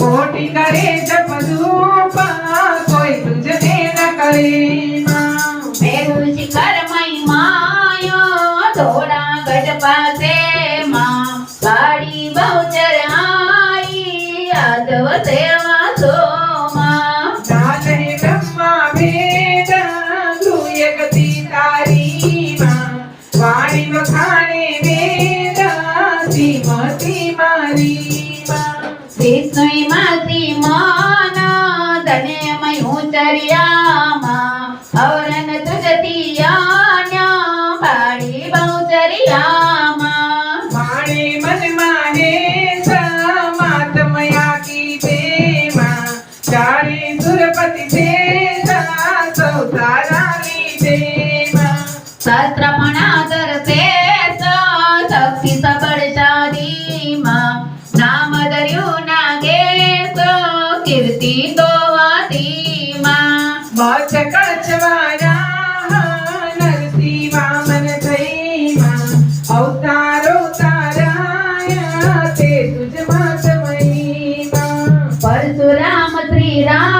कोटी करे जप धूपा कोई तुझे न करीना मेरू शिखर महिमायो थोड़ा गजपाते माँ। गाड़ी बहुत शास्त्रपणा करते शक्तीचा बळशा धीमा. नाम धरू नागे कीर्ती तो धीमा. वाचकाच वारा नरसिंहा मन धैमा अवतारो ताराया ते तुझ माझ महिमा. परशुराम श्रीराम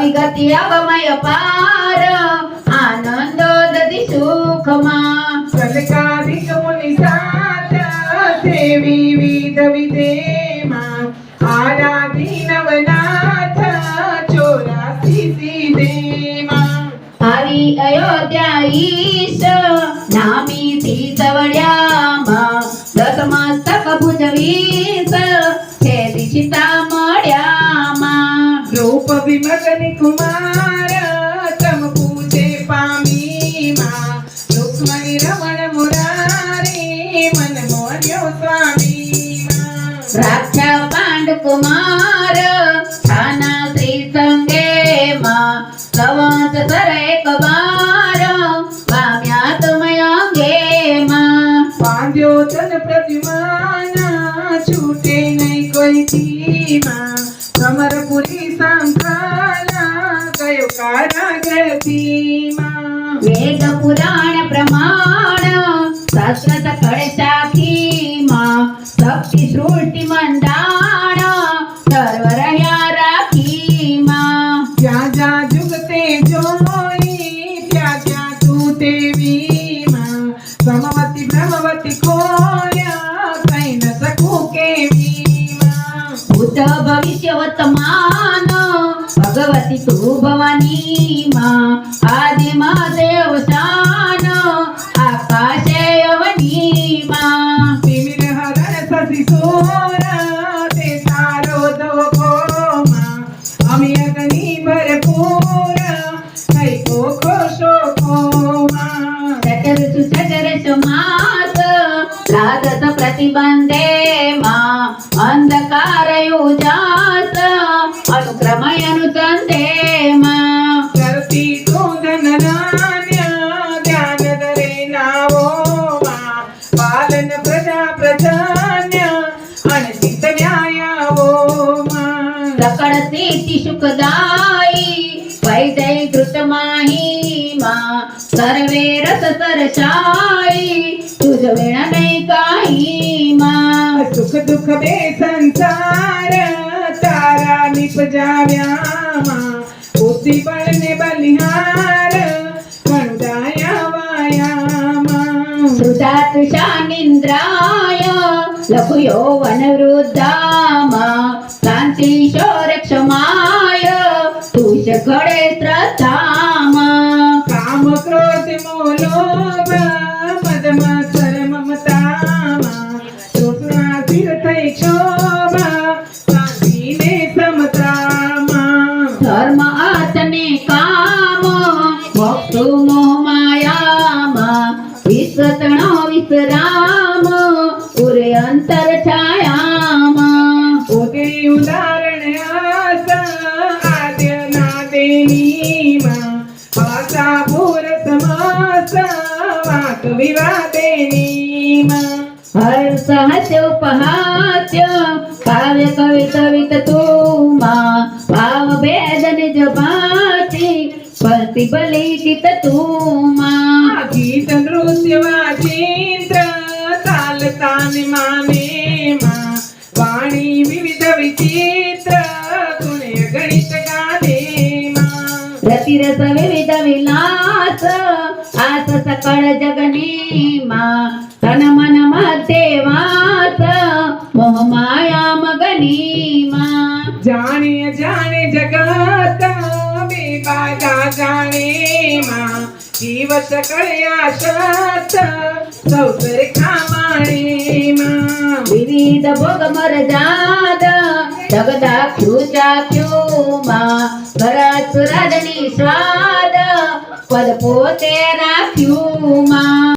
अविगत अवमय पार. आनंदोदती सुखमा. कनकाधिक मुनि सात सेवी विध विदेमा आराधी नवनाथ चोरासी सीदेमा हरी अयोध्या ईश नामी ती सवड्यामा दसमस्तक भुजवी વિમગની કુમાર તમ પૂજે પામીમાં રૂક્ષ્મણી રમણ મુરારી મન મોર્યો સ્વામીમાં રાખ્યા પાંડ કુમાર છાના શ્રી સંગેમાં કવચ સર એક બાર પામ્યા તમે અંગેમાં બાંધ્યો તન પ્રતિમાના છૂટે નહીં કોઈ ધીમાં अख्खी सृष्टी मंडाणा सर्व रया राखी मा. ज्या ज्या जुगते जोई त्या त्या तू देवी मा समवती भ्रमवती कोया कैन सकू केवी मा भूत भविष्य वर्तमान भगवती तू मा आदि महादेव చకరచు చకరచు మాత రాధత ప్రతిబంధే మా అంధకారయు జాత అనుక్రమయను తందే మా. సరతి తోదనాన్య ధ్యానదరే నావో మా. సకడ తీర్తి ఐదై కృతమాహీమా సర్వే రస సరసాయి తుజ విణనై కాయీమా సుఖ దుఃఖ బే సంసార તારા નિપજાવ્યા માં પોતી બળને બલિહાર કણુદાયા વાયામાં સુધાત શાનિન્દ્રાય લખુયો વનવૃદ્ધામાં શાંતિ શોર ક્ષમા గొడే త్రతామ కామ క్రోధి మూలోభ మదమ చర మమతామ చూసిన తీర్థై క్షోభ శాంతినే సమతామ. ధర్మ అతని కామ భక్తు మోహమాయామ విశ్వతణ విశ్రామ పురే అంతర్ ఛాయామ. ఉదయ ఉదార ભાષા પૂરતમાં વાક વિવાદેની હર્ષ હત્ય ઉપહાત્ય કાવ્ય કવિત વિત તુમા ભાવ ભેદ નિજ ભાતી પ્રતિફલિત તુમા रतिरस विविध विलास आस सकळ जगनीमा तन मनमध्ये वास मोह माया मगनीमा जाने जाने जगत बेबाजा जाने मा जीव सकळ आशात संसार खामाणे मा विविध भोग मर्याद जगदाक्षुचा क्युमा સુરજની સ્વાદ પદ પોતે રાખ્યું માં